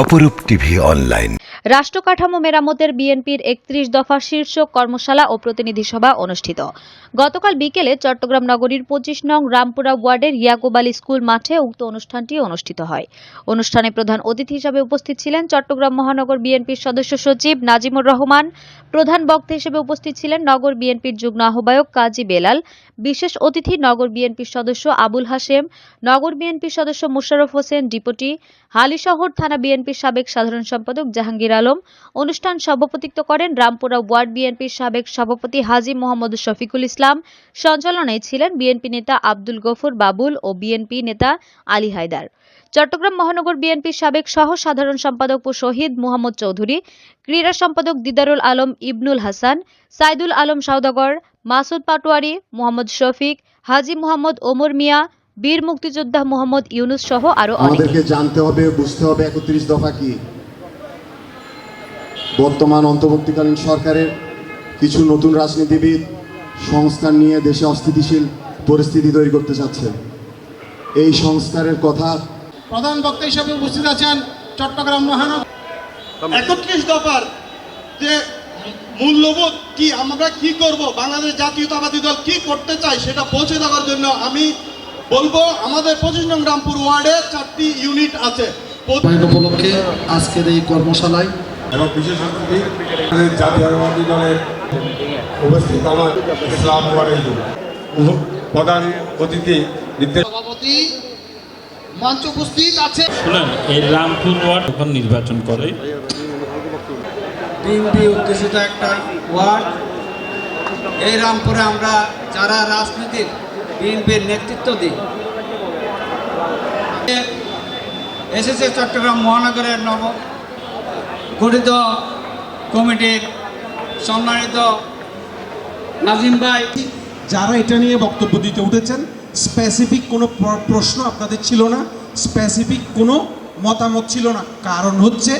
অপরূপ TV online. রাষ্ট্র কাঠামো মেরামতের বিএনপির একত্রিশ দফা শীর্ষক কর্মশালা ও প্রতিনিধি সভা অনুষ্ঠিত। গতকাল বিকেলে চট্টগ্রাম নগরীর পঁচিশ নং রামপুরা ওয়ার্ডের ইয়াকুব আলী স্কুল মাঠে উক্ত অনুষ্ঠানটি অনুষ্ঠিত হয়। অনুষ্ঠানে প্রধান অতিথি হিসাবে উপস্থিত ছিলেন চট্টগ্রাম মহানগর বিএনপির সদস্য সচিব নাজিমুর রহমান, প্রধান বক্তা হিসেবে উপস্থিত ছিলেন নগর বিএনপির যুগ্ম আহ্বায়ক কাজী বেলাল, বিশেষ অতিথি নগর বিএনপির সদস্য আবুল হাশেম, নগর বিএনপির সদস্য মুশারফ হোসেন, ডিপটি হালিশহর থানা বিএনপির সাবেক সাধারণ সম্পাদক জাহাঙ্গীর আলম। অনুষ্ঠান সভাপতিত্ব করেন রামপুরা ওয়ার্ড বিএনপির সাবেক সভাপতি হাজি মোহাম্মদ শফিকুল ইসলাম। সঞ্চালনায় ছিলেন বিএনপি নেতা আব্দুল গফুর বাবুল ও বিএনপি নেতা আলী হায়দার। চট্টগ্রাম মহানগর বিএনপির সাবেক সহ সাধারণ সম্পাদক ও শহীদ মোহাম্মদ চৌধুরী, ক্রীড়া সম্পাদক দিদারুল আলম ইবনুল হাসান, সাইদুল আলম সওদাগর, মাসুদ পাটোয়ারি, মোহাম্মদ শফিক, হাজি মোহাম্মদ ওমর মিয়া বীর মুক্তিযোদ্ধা মোহাম্মদ ইউনুস সহ অনেকে। আমাদেরকে জানতে হবে বুঝতে হবে একত্রিশ দফা কি। বর্তমান অন্তর্বর্তীকালীন সরকারের কিছু নতুন রাজনীতিবিদ সংস্কার নিয়ে দেশে অস্থিতিশীল পরিস্থিতি তৈরি করতে চাচ্ছে। এই সংস্কারের কথা প্রধান বক্তা হিসেবে উপস্থিত আছেন চট্টগ্রাম মহানগর একত্রিশ দফার যে মূল্যবোধ কি আমরা কি করব? বাংলাদেশ জাতীয়তাবাদী দল কি করতে চাই সেটা পৌঁছে দেওয়ার জন্য আমি বলব আমাদের পঁচিশ নং রামপুর ওয়ার্ডে চারটি ইউনিট আছে। উপলক্ষে আজকের এই কর্মশালায় এবং বিশেষ অতিথি আমাদের জাতীয়তাবাদী দলের উপস্থিত আমার ইসলাম প্রধান অতিথি নির্দেশ সভাপতি মঞ্চ উপস্থিত আছে। শুনেন এই রামপুর ওয়ার্ড যখন নির্বাচন করে বিএনপি উদ্দেশিত একটা ওয়ার্ড। এই রামপুরে আমরা যারা রাজনীতির বিএনপির নেতৃত্ব দিই এসেছে চট্টগ্রাম মহানগরের নব গঠিত কমিটির সম্মানিত নাজিম ভাই। যারা এটা নিয়ে বক্তব্য দিতে উঠেছেন স্পেসিফিক কোনো প্রশ্ন আপনাদের ছিল না স্পেসিফিক কোনো মতামত ছিল না। কারণ হচ্ছে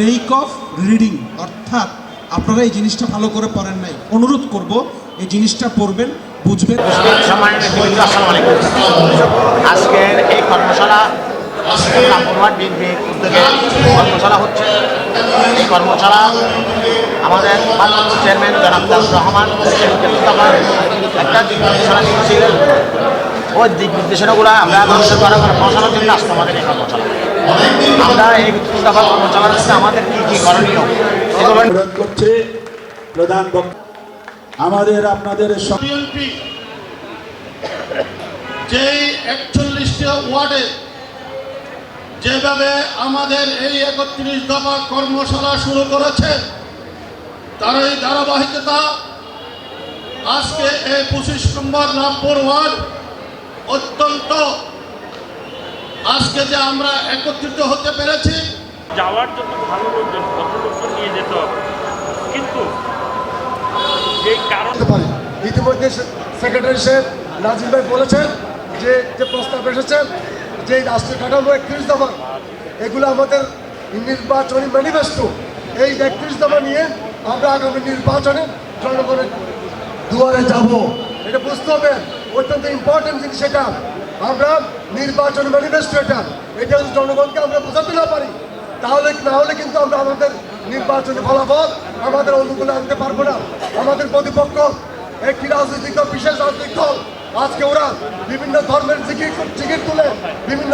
লেক অফ রিডিং অর্থাৎ আপনারা এই জিনিসটা ভালো করে পড়েন নাই। অনুরোধ করব, এই জিনিসটা পড়বেন বুঝবেন? সম্মানিত নেতৃবৃন্দ, আসসালামু আলাইকুম। আজকের এই কর্মশালা রামপুরহাট উদ্যোগে কর্মশালা হচ্ছে। এই কর্মশালা আমাদের ভারপ্রাপ্ত চেয়ারম্যান জনাব রহমান একটা দিক নির্দেশনা দিয়েছিলেন। ওই দিক নির্দেশনাগুলো আমরা মানুষের করা পৌঁছানোর জন্য আসতো আমাদের এই কর্মশালা। আমরা এই কর্মশালার সাথে আমাদের কী কী করণীয় করছে প্রধান বক্তা। আমাদের আপনাদের বিএনপি একচল্লিশটি ওয়ার্ডে যেভাবে আমাদের এই একত্রিশ দফা কর্মশালা শুরু করেছে তার এই ধারাবাহিকতা আজকে এই পঁচিশ নম্বর রামপুর ওয়ার্ড অত্যন্ত আজকে যে আমরা একত্রিত হতে পেরেছি। যাওয়ার জন্য ভালো লোকজন নিয়ে যেত হবে কিন্তু যে কারণ করতে পারি ইতিমধ্যে সেক্রেটারি সাহেব নাজিম ভাই বলেছেন যে যে প্রস্তাব এসেছে, যে রাষ্ট্রীয় কাঠামো একত্রিশ দফা, এগুলো আমাদের নির্বাচনী ম্যানিফেস্টো এই একত্রিশ দফা নিয়ে আমরা আগামী নির্বাচনে জনগণের দুয়ারে যাব। এটা বুঝতে হবে, অত্যন্ত ইম্পর্টেন্ট জিনিস এটা। আমরা নির্বাচন ম্যানিফেস্টো এটা এটা যদি জনগণকে আমরা বোঝাতে না পারি, তাহলে না হলে কিন্তু আমরা আমাদের নির্বাচনী ফলাফল আমাদের অনুকূলে আনতে পারব না। আমাদের প্রতিপক্ষ একটি রাজনৈতিক দল, বিশেষ রাজনৈতিক দল? আজকে ওরা বিভিন্ন ধর্মের জিকির তুলে বিভিন্ন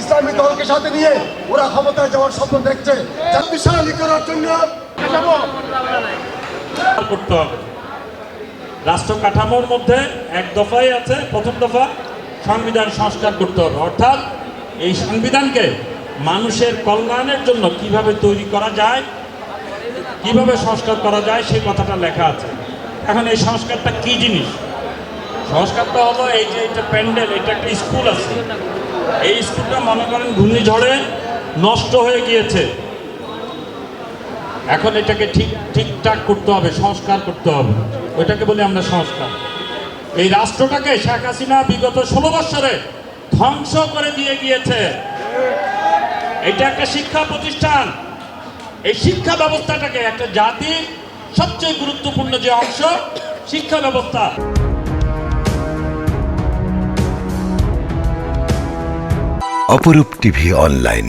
ইসলামী দলকে সাথে নিয়ে ওরা ক্ষমতায় যাওয়ার স্বপ্ন দেখছে। করার জন্য রাষ্ট্র কাঠামোর মধ্যে এক দফাই আছে, প্রথম দফা সংবিধান সংস্কার করতে হবে। অর্থাৎ এই সংবিধানকে মানুষের কল্যাণের জন্য কীভাবে তৈরি করা যায়, কীভাবে সংস্কার করা যায়, সেই কথাটা লেখা আছে। এখন এই সংস্কারটা কি জিনিস? সংস্কারটা হলো এই যে এটা প্যান্ডেল, এটা একটা স্কুল আছে। এই স্কুলটা মনে করেন ঘূর্ণিঝড়ে নষ্ট হয়ে গিয়েছে। এখন এটাকে ঠিক, ঠিকঠাক করতে হবে, সংস্কার করতে হবে। ওইটাকে বলি আমরা সংস্কার। এই রাষ্ট্রটাকে শেখ হাসিনা বিগত ষোলো বৎসরে ধ্বংস করে দিয়ে গিয়েছে। এটা একটা শিক্ষা প্রতিষ্ঠান। এই শিক্ষা ব্যবস্থাটাকে একটা জাতির সবচেয়ে গুরুত্বপূর্ণ যে অংশ শিক্ষা ব্যবস্থা। অপরূপ টিভি অনলাইন।